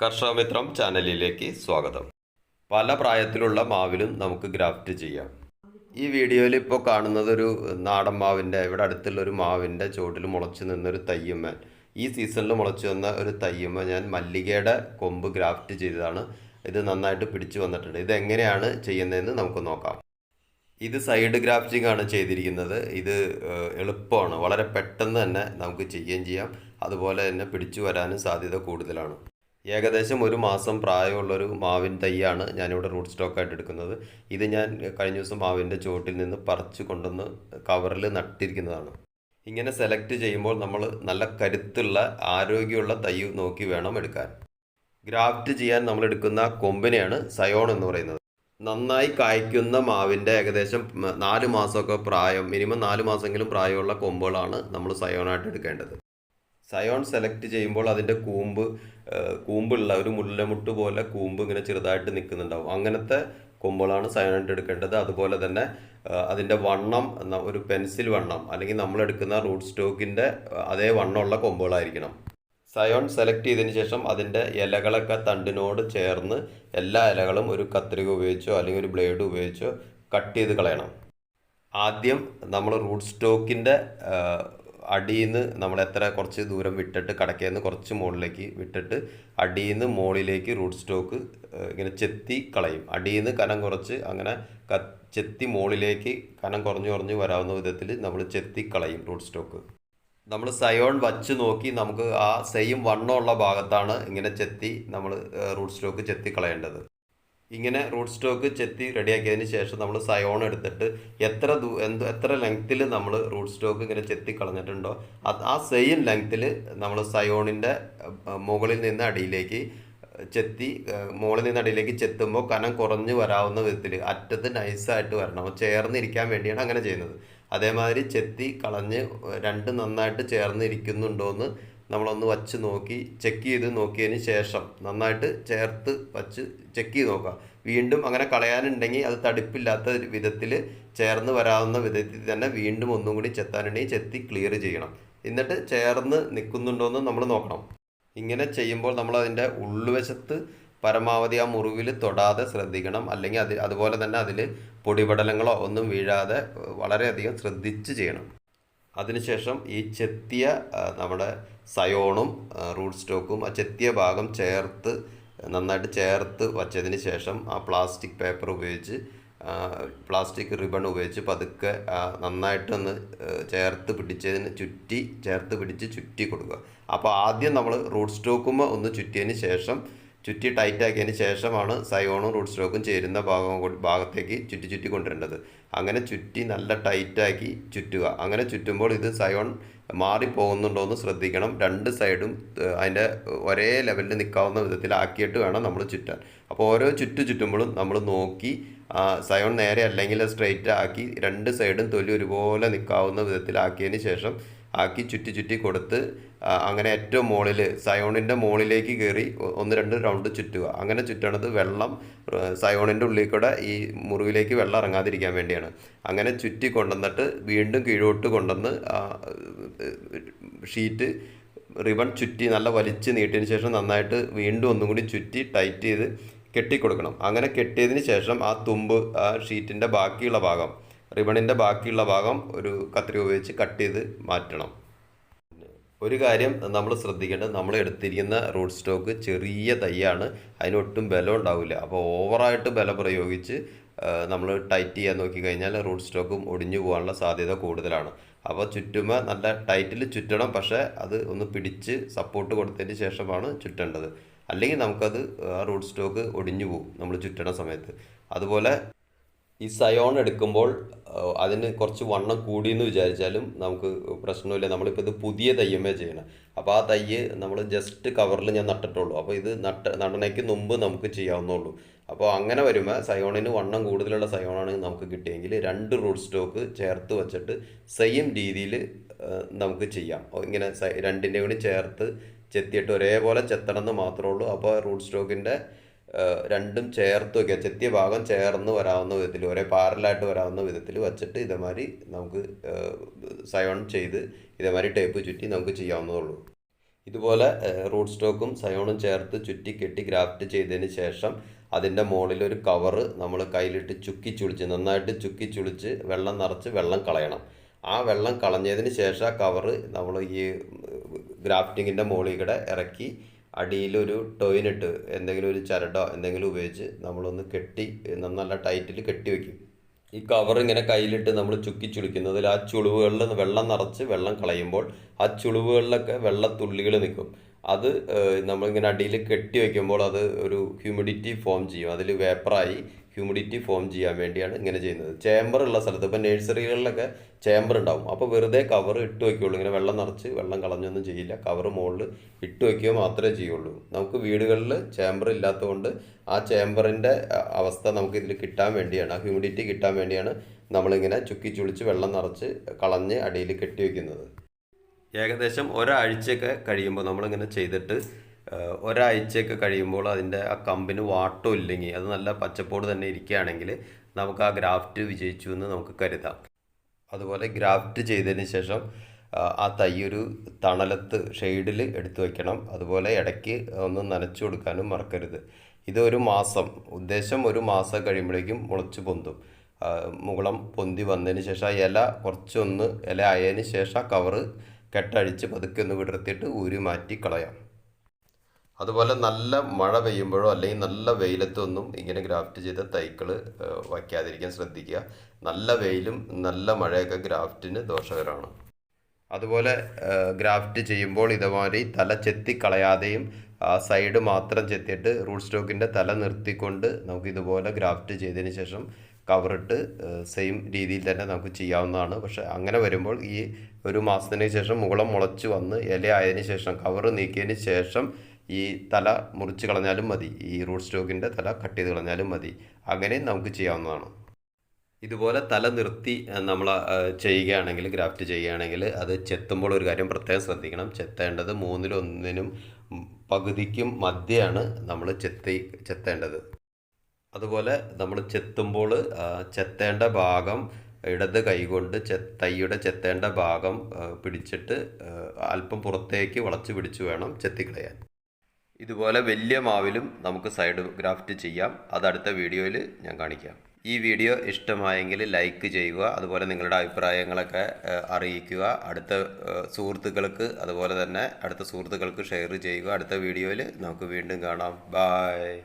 കർഷകമിത്രം ചാനലിലേക്ക് സ്വാഗതം. പല പ്രായത്തിലുള്ള മാവിലും നമുക്ക് ഗ്രാഫ്റ്റ് ചെയ്യാം. ഈ വീഡിയോയിൽ ഇപ്പോൾ കാണുന്നത് ഒരു നാടൻ മാവിന്റെ ഇവിടെ അടുത്തുള്ള ഒരു മാവിന്റെ ചുവട്ടിൽ മുളച്ച് നിന്നൊരു തയ്യമ്മൻ. ഈ സീസണിൽ മുളച്ച് വന്ന ഒരു തയ്യമ്മ ഞാൻ മല്ലികയുടെ കൊമ്പ് ഗ്രാഫ്റ്റ് ചെയ്തതാണ്. ഇത് നന്നായിട്ട് പിടിച്ചു വന്നിട്ടുണ്ട്. ഇത് എങ്ങനെയാണ് ചെയ്യുന്നതെന്ന് നമുക്ക് നോക്കാം. ഇത് സൈഡ് ഗ്രാഫ്റ്റിംഗ് ആണ് ചെയ്തിരിക്കുന്നത്. ഇത് എളുപ്പമാണ്. വളരെ പെട്ടെന്ന് തന്നെ നമുക്ക് ചെയ്യുകയും ചെയ്യാം. അതുപോലെ തന്നെ പിടിച്ചു വരാനും സാധ്യത കൂടുതലാണ്. ഏകദേശം ഒരു മാസം പ്രായമുള്ളൊരു മാവിൻ തൈയാണ് ഞാനിവിടെ റൂട്ട് സ്റ്റോക്കായിട്ട് എടുക്കുന്നത്. ഇത് ഞാൻ കഴിഞ്ഞ ദിവസം മാവിന്റെ ചുവട്ടിൽ നിന്ന് പറിച്ചു കൊണ്ടുവന്ന് കവറിൽ നട്ടിരിക്കുന്നതാണ്. ഇങ്ങനെ സെലക്ട് ചെയ്യുമ്പോൾ നമ്മൾ നല്ല കരുത്തുള്ള ആരോഗ്യമുള്ള തൈ നോക്കി വേണം എടുക്കാൻ. ഗ്രാഫ്റ്റ് ചെയ്യാൻ നമ്മൾ എടുക്കുന്ന കൊമ്പിനെയാണ് സയോൺ എന്ന് പറയുന്നത്. നന്നായി കായ്ക്കുന്ന മാവിന്റെ ഏകദേശം നാല് മാസമൊക്കെ പ്രായം മിനിമം നാല് മാസമെങ്കിലും പ്രായമുള്ള കൊമ്പുകളാണ് നമ്മൾ സയോണായിട്ട് എടുക്കേണ്ടത്. സയോൺ സെലക്ട് ചെയ്യുമ്പോൾ അതിന്റെ കൂമ്പ് കൂമ്പുള്ള ഒരു മുല്ലമുട്ട് പോലെ കൂമ്പ് ഇങ്ങനെ ചെറുതായിട്ട് നിൽക്കുന്നുണ്ടാവും. അങ്ങനത്തെ കൊമ്പുകളാണ് സയനൈഡ് എടുക്കേണ്ടത്. അതുപോലെ തന്നെ അതിന്റെ വണ്ണം ഒരു പെൻസിൽ വണ്ണം അല്ലെങ്കിൽ നമ്മൾ എടുക്കുന്ന റൂട്ട് സ്റ്റോക്കിന്റെ അതേ വണ്ണമുള്ള കൊമ്പുകളായിരിക്കണം. സയോൺ സെലക്ട് ചെയ്തതിന് ശേഷം അതിന്റെ ഇലകളൊക്കെ തണ്ടിനോട് ചേർന്ന് എല്ലാ ഇലകളും ഒരു കത്രിക ഉപയോഗിച്ചോ അല്ലെങ്കിൽ ഒരു ബ്ലേഡ് ഉപയോഗിച്ചോ കട്ട് ചെയ്ത് കളയണം. ആദ്യം നമ്മൾ റൂട്ട് സ്റ്റോക്കിന്റെ അടിയിൽ നിന്ന് നമ്മൾ എത്ര കുറച്ച് ദൂരം വിട്ടിട്ട് കടക്കയിൽ കുറച്ച് മുകളിലേക്ക് വിട്ടിട്ട് അടിയിൽ നിന്ന് മുകളിലേക്ക് റൂട്ട് സ്റ്റോക്ക് ഇങ്ങനെ ചെത്തി കളയും. അടിയിൽ നിന്ന് കനം കുറച്ച് അങ്ങനെ ചെത്തി മുകളിലേക്ക് കനം കുറഞ്ഞു കുറഞ്ഞ് വരാവുന്ന വിധത്തിൽ നമ്മൾ ചെത്തി കളയും റൂട്ട് സ്റ്റോക്ക് നമ്മൾ സയോൺ വച്ച് നോക്കി നമുക്ക് ആ സെയിം വണ്ണമുള്ള ഭാഗത്താണ് ഇങ്ങനെ ചെത്തി നമ്മൾ റൂട്ട് സ്റ്റോക്ക് ചെത്തി കളയേണ്ടത്. ഇങ്ങനെ റൂട്ട് സ്റ്റോക്ക് ചെത്തി റെഡിയാക്കിയതിന് ശേഷം നമ്മൾ സയോൺ എടുത്തിട്ട് എത്ര ദൂ എന്ത് എത്ര ലെങ്ത്തിൽ നമ്മൾ റൂട്ട് സ്റ്റോക്ക് ഇങ്ങനെ ചെത്തി കളഞ്ഞിട്ടുണ്ടോ ആ സെയിം ലെങ്ത്തിൽ നമ്മൾ സയോണിന്റെ മുകളിൽ നിന്ന് അടിയിലേക്ക് ചെത്തി മുകളിൽ നിന്ന് അടിയിലേക്ക് ചെത്തുമ്പോൾ കനം കുറഞ്ഞു വരാവുന്ന വിധത്തിൽ അറ്റത്ത് നൈസായിട്ട് വരണം. ചേർന്നിരിക്കാൻ വേണ്ടിയാണ് അങ്ങനെ ചെയ്യുന്നത്. അതേമാതിരി ചെത്തി കളഞ്ഞ് രണ്ട് നന്നായിട്ട് ചേർന്നിരിക്കുന്നുണ്ടോ എന്ന് നമ്മളൊന്ന് വച്ച് നോക്കി ചെക്ക് ചെയ്ത് നോക്കിയതിന് ശേഷം നന്നായിട്ട് ചേർത്ത് വച്ച് ചെക്ക് ചെയ്ത് നോക്കുക. വീണ്ടും അങ്ങനെ കളയാനുണ്ടെങ്കിൽ അത് തടിപ്പില്ലാത്ത വിധത്തിൽ ചേർന്ന് വരാവുന്ന വിധത്തിൽ തന്നെ വീണ്ടും ഒന്നും കൂടി ചെത്താനുണ്ടെങ്കിൽ ചെത്തി ക്ലിയർ ചെയ്യണം. എന്നിട്ട് ചേർന്ന് നിൽക്കുന്നുണ്ടോയെന്ന് നമ്മൾ നോക്കണം. ഇങ്ങനെ ചെയ്യുമ്പോൾ നമ്മൾ അതിന്റെ ഉള്ളുവശത്ത് പരമാവധി ആ മുറിവിൽ തൊടാതെ ശ്രദ്ധിക്കണം. അല്ലെങ്കിൽ അത് അതുപോലെ തന്നെ അതിൽ പൊടിപടലങ്ങളോ ഒന്നും വീഴാതെ വളരെയധികം ശ്രദ്ധിച്ച് ചെയ്യണം. അതിനുശേഷം ഈ ചെത്തിയ നമ്മുടെ സയോണും റൂട്ട് സ്റ്റോക്കും ആ ചെത്തിയ ഭാഗം ചേർത്ത് നന്നായിട്ട് ചേർത്ത് വച്ചതിന് ശേഷം ആ പ്ലാസ്റ്റിക് പേപ്പർ ഉപയോഗിച്ച് പ്ലാസ്റ്റിക് റിബൺ ഉപയോഗിച്ച് പതുക്കെ നന്നായിട്ടൊന്ന് ചേർത്ത് പിടിച്ചതിന് ചുറ്റി ചേർത്ത് പിടിച്ച് ചുറ്റി കൊടുക്കുക. അപ്പോൾ ആദ്യം നമ്മൾ റൂട്ട് സ്റ്റോക്കുമ്പോൾ ഒന്ന് ചുറ്റിയതിന് ശേഷം ചുറ്റി ടൈറ്റാക്കിയതിന് ശേഷമാണ് സയോണും റൂട്ട് സ്റ്റോക്കും ചേരുന്ന ഭാഗം ഭാഗത്തേക്ക് ചുറ്റി ചുറ്റി കൊണ്ടുവരേണ്ടത്. അങ്ങനെ ചുറ്റി നല്ല ടൈറ്റാക്കി ചുറ്റുക. അങ്ങനെ ചുറ്റുമ്പോൾ ഇത് സയോൺ മാറിപ്പോകുന്നുണ്ടോ എന്ന് ശ്രദ്ധിക്കണം. രണ്ട് സൈഡും അതിന്റെ ഒരേ ലെവലിൽ നിൽക്കാവുന്ന വിധത്തിലാക്കിയിട്ട് വേണം നമ്മൾ ചുറ്റാൻ. അപ്പോൾ ഓരോ ചുറ്റു ചുറ്റുമ്പോഴും നമ്മൾ നോക്കി സയോൺ നേരെ അല്ലെങ്കിൽ സ്ട്രെയിറ്റ് ആക്കി രണ്ട് സൈഡും തൊലി ഒരുപോലെ നിൽക്കാവുന്ന വിധത്തിലാക്കിയതിന് ശേഷം ആക്കി ചുറ്റി ചുറ്റി കൊടുത്ത് അങ്ങനെ ഏറ്റവും മുകളിൽ സയോണിന്റെ മുകളിലേക്ക് കയറി ഒന്ന് രണ്ട് റൗണ്ട് ചുറ്റുക. അങ്ങനെ ചുറ്റണത് വെള്ളം സയോണിന്റെ ഉള്ളിൽ കൂടെ ഈ മുറിവിലേക്ക് വെള്ളം ഇറങ്ങാതിരിക്കാൻ വേണ്ടിയാണ്. അങ്ങനെ ചുറ്റി കൊണ്ടുവന്നിട്ട് വീണ്ടും കീഴോട്ട് കൊണ്ടുവന്ന് ഷീറ്റ് റിബൺ ചുറ്റി നല്ല വലിച്ച് നീട്ടിയതിന് ശേഷം നന്നായിട്ട് വീണ്ടും ഒന്നും കൂടി ചുറ്റി ടൈറ്റ് ചെയ്ത് കെട്ടിക്കൊടുക്കണം. അങ്ങനെ കെട്ടിയതിന് ശേഷം ആ തുമ്പ് ആ ഷീറ്റിന്റെ ബാക്കിയുള്ള ഭാഗം റിബണിന്റെ ബാക്കിയുള്ള ഭാഗം ഒരു കത്രിക ഉപയോഗിച്ച് കട്ട് ചെയ്ത് മാറ്റണം. ഒരു കാര്യം നമ്മൾ ശ്രദ്ധിക്കേണ്ടത് നമ്മൾ എടുത്തിരിക്കുന്ന റൂട്ട് സ്റ്റോക്ക് ചെറിയ തൈയാണ്. അതിനൊട്ടും ബലം ഉണ്ടാവില്ല. അപ്പോൾ ഓവറായിട്ട് ബലം പ്രയോഗിച്ച് നമ്മൾ ടൈറ്റ് ചെയ്യാൻ നോക്കി കഴിഞ്ഞാൽ റൂട്ട് സ്റ്റോക്കും ഒടിഞ്ഞു പോകാനുള്ള സാധ്യത കൂടുതലാണ്. അപ്പോൾ ചുറ്റുമ്പോൾ നല്ല ടൈറ്റിൽ ചുറ്റണം. പക്ഷേ അത് ഒന്ന് പിടിച്ച് സപ്പോർട്ട് കൊടുത്തതിന് ശേഷമാണ് ചുറ്റേണ്ടത്. അല്ലെങ്കിൽ നമുക്കത് ആ റൂട്ട് സ്റ്റോക്ക് ഒടിഞ്ഞു പോകും. നമ്മൾ ചുറ്റണ സമയത്ത്. അതുപോലെ ഈ സയോൺ എടുക്കുമ്പോൾ അതിന് കുറച്ച് വണ്ണം കൂടി എന്ന് വിചാരിച്ചാലും നമുക്ക് പ്രശ്നമില്ല. നമ്മളിപ്പോൾ ഇത് പുതിയ തയ്യമേ ചെയ്യണം. അപ്പോൾ ആ തയ്യ് നമ്മൾ ജസ്റ്റ് കവറിൽ ഞാൻ നട്ടിട്ടുള്ളൂ. അപ്പോൾ ഇത് നട്ട നടനയ്ക്ക് മുമ്പ് നമുക്ക് ചെയ്യാവുന്നുള്ളൂ അപ്പോൾ അങ്ങനെ വരുമ്പോൾ സയോണിന് വണ്ണം കൂടുതലുള്ള സയോണാണ് നമുക്ക് കിട്ടിയെങ്കിൽ രണ്ട് റൂട്ട് സ്റ്റോക്ക് ചേർത്ത് വെച്ചിട്ട് സെയിം രീതിയിൽ നമുക്ക് ചെയ്യാം. ഇങ്ങനെ രണ്ടിന്റെ കൂടി ചേർത്ത് ചെത്തിയിട്ട് ഒരേപോലെ ചെത്തണം എന്ന് മാത്രമേ ഉള്ളൂ. അപ്പോൾ റൂട്ട് സ്റ്റോക്കിന്റെ രണ്ടും ചേർത്ത് വയ്ക്കുക ചെത്തിയ ഭാഗം ചേർന്ന് വരാവുന്ന വിധത്തിൽ ഒരേ പാരലായിട്ട് വരാവുന്ന വിധത്തിൽ വച്ചിട്ട് ഇതേമാതിരി നമുക്ക് സയോൺ ചെയ്ത് ഇതേമാതിരി ടേപ്പ് ചുറ്റി നമുക്ക് ചെയ്യാവുന്നതുള്ളൂ ഇതുപോലെ റൂട്ട് സ്റ്റോക്കും സയോണും ചേർത്ത് ചുറ്റി കെട്ടി ഗ്രാഫ്റ്റ് ചെയ്തതിന് ശേഷം അതിന്റെ മുകളിൽ ഒരു കവറ് നമ്മൾ കയ്യിലിട്ട് ചുക്കി ചുളിച്ച് നന്നായിട്ട് ചുക്കി ചുളിച്ച് വെള്ളം നിറച്ച് വെള്ളം കളയണം ആ വെള്ളം കളഞ്ഞതിന് ശേഷം ആ കവറ് നമ്മൾ ഈ ഗ്രാഫ്റ്റിങ്ങിന്റെ മുകളിൽ കൂടെ ഇറക്കി അടിയിലൊരു ടോയിനിട്ട് എന്തെങ്കിലും ഒരു ചരടോ എന്തെങ്കിലും ഉപയോഗിച്ച് നമ്മളൊന്ന് കെട്ടി നല്ല ടൈറ്റിൽ കെട്ടി വെക്കും. ഈ കവർ ഇങ്ങനെ കയ്യിലിട്ട് നമ്മൾ ചുക്കി ചുളിക്കുന്നതിൽ ആ ചുളിവുകളിൽ വെള്ളം നിറച്ച് വെള്ളം കളയുമ്പോൾ ആ ചുളിവുകളിലൊക്കെ വെള്ളത്തുള്ളികൾ നിൽക്കും. അത് നമ്മളിങ്ങനെ അടിയിൽ കെട്ടി വെക്കുമ്പോൾ അത് ഒരു ഹ്യൂമിഡിറ്റി ഫോം ചെയ്യും. അതിൽ വേപ്പറായി ഹ്യൂമിഡിറ്റി ഫോം ചെയ്യാൻ വേണ്ടിയാണ് ഇങ്ങനെ ചെയ്യുന്നത്. ചേമ്പർ ഉള്ള സ്ഥലത്ത് ഇപ്പം നഴ്സറികളിലൊക്കെ ചേമ്പർ ഉണ്ടാവും. അപ്പോൾ വെറുതെ കവർ ഇട്ട് വയ്ക്കുകയുള്ളൂ ഇങ്ങനെ വെള്ളം നിറച്ച് വെള്ളം കളഞ്ഞൊന്നും ചെയ്യില്ല. കവർ മുകളിൽ ഇട്ട് വയ്ക്കുക മാത്രമേ ചെയ്യുള്ളൂ. നമുക്ക് വീടുകളിൽ ചേമ്പർ ഇല്ലാത്തതുകൊണ്ട് ആ ചേമ്പറിന്റെ അവസ്ഥ നമുക്ക് ഇതിൽ കിട്ടാൻ വേണ്ടിയാണ് ആ ഹ്യൂമിഡിറ്റി കിട്ടാൻ വേണ്ടിയാണ് നമ്മളിങ്ങനെ ചുക്കി ചുളിച്ച് വെള്ളം നിറച്ച് കളഞ്ഞ് അടിയിൽ കെട്ടി വയ്ക്കുന്നത് ഏകദേശം ഒരാഴ്ചയൊക്കെ കഴിയുമ്പോൾ നമ്മളിങ്ങനെ ചെയ്തിട്ട് ഒരാഴ്ചയൊക്കെ കഴിയുമ്പോൾ അതിന്റെ ആ കമ്പിന് വാട്ടം ഇല്ലെങ്കിൽ അത് നല്ല പച്ചപ്പോട് തന്നെ ഇരിക്കുകയാണെങ്കിൽ നമുക്ക് ആ ഗ്രാഫ്റ്റ് വിജയിച്ചു എന്ന് നമുക്ക് കരുതാം. അതുപോലെ ഗ്രാഫ്റ്റ് ചെയ്തതിന് ശേഷം ആ, തയ്യൊരു തണലത്ത് ഷെയ്ഡിൽ എടുത്തു വയ്ക്കണം. അതുപോലെ ഇടയ്ക്ക് ഒന്ന് നനച്ചു കൊടുക്കാനും മറക്കരുത്. ഇത് ഒരു മാസം ഉദ്ദേശം ഒരു മാസം കഴിയുമ്പോഴേക്കും മുളച്ച് പൊന്തും. മുകളം പൊന്തി വന്നതിന് ശേഷം ഇല കുറച്ചൊന്ന് ഇല ആയതിന് ശേഷം കവറ് കെട്ടഴിച്ച് പതുക്കെ ഒന്ന് വിടർത്തിയിട്ട് ഊരി മാറ്റി കളയാം. അതുപോലെ നല്ല മഴ പെയ്യുമ്പോഴോ അല്ലെങ്കിൽ നല്ല വെയിലത്തൊന്നും ഇങ്ങനെ ഗ്രാഫ്റ്റ് ചെയ്ത തൈകൾ വയ്ക്കാതിരിക്കാൻ ശ്രദ്ധിക്കുക. നല്ല വെയിലും നല്ല മഴയൊക്കെ ഗ്രാഫ്റ്റിന് ദോഷകരമാണ്. അതുപോലെ ഗ്രാഫ്റ്റ് ചെയ്യുമ്പോൾ ഇതുമാതിരി തല ചെത്തി കളയാതെയും ആ സൈഡ് മാത്രം ചെത്തിയിട്ട് റൂട്ട് സ്റ്റോക്കിന്റെ തല നിർത്തിക്കൊണ്ട് നമുക്ക് ഇതുപോലെ ഗ്രാഫ്റ്റ് ചെയ്തതിന് ശേഷം കവറിട്ട് സെയിം രീതിയിൽ തന്നെ നമുക്ക് ചെയ്യാവുന്നതാണ്. പക്ഷെ അങ്ങനെ വരുമ്പോൾ ഈ ഒരു മാസത്തിന് ശേഷം മുകളം മുളച്ച് വന്ന് ഇല ആയതിനു ശേഷം കവറ് നീക്കിയതിന് ശേഷം ഈ തല മുറിച്ച് കളഞ്ഞാലും മതി. ഈ റൂട്ട് സ്റ്റോക്കിന്റെ തല കട്ട് ചെയ്ത് കളഞ്ഞാലും മതി. അങ്ങനെ നമുക്ക് ചെയ്യാവുന്നതാണ്. ഇതുപോലെ തല നിർത്തി നമ്മൾ ചെയ്യുകയാണെങ്കിൽ ഗ്രാഫ്റ്റ് ചെയ്യുകയാണെങ്കിൽ അത് ചെത്തുമ്പോൾ ഒരു കാര്യം പ്രത്യേകം ശ്രദ്ധിക്കണം. ചെത്തേണ്ടത് മൂന്നിലൊന്നിനും പകുതിക്കും മധ്യയാണ് നമ്മൾ ചെത്തി ചെത്തേണ്ടത്. അതുപോലെ നമ്മൾ ചെത്തുമ്പോൾ ചെത്തേണ്ട ഭാഗം ഇടത് കൈകൊണ്ട് ചെ തൈയുടെ ചെത്തേണ്ട ഭാഗം പിടിച്ചിട്ട് അല്പം പുറത്തേക്ക് വളച്ച് പിടിച്ചു വേണം ചെത്തിക്കളയാൻ. ഇതുപോലെ വലിയ മാവിലും നമുക്ക് സൈഡ് ഗ്രാഫ്റ്റ് ചെയ്യാം. അത് അടുത്ത വീഡിയോയിൽ ഞാൻ കാണിക്കാം. ഈ വീഡിയോ ഇഷ്ടമായെങ്കിൽ ലൈക്ക് ചെയ്യുക അതുപോലെ നിങ്ങളുടെ അഭിപ്രായങ്ങളൊക്കെ അറിയിക്കുക. അടുത്ത സുഹൃത്തുക്കൾക്ക് അതുപോലെ തന്നെ അടുത്ത സുഹൃത്തുക്കൾക്ക് ഷെയർ ചെയ്യുക. അടുത്ത വീഡിയോയിൽ നമുക്ക് വീണ്ടും കാണാം. ബായ്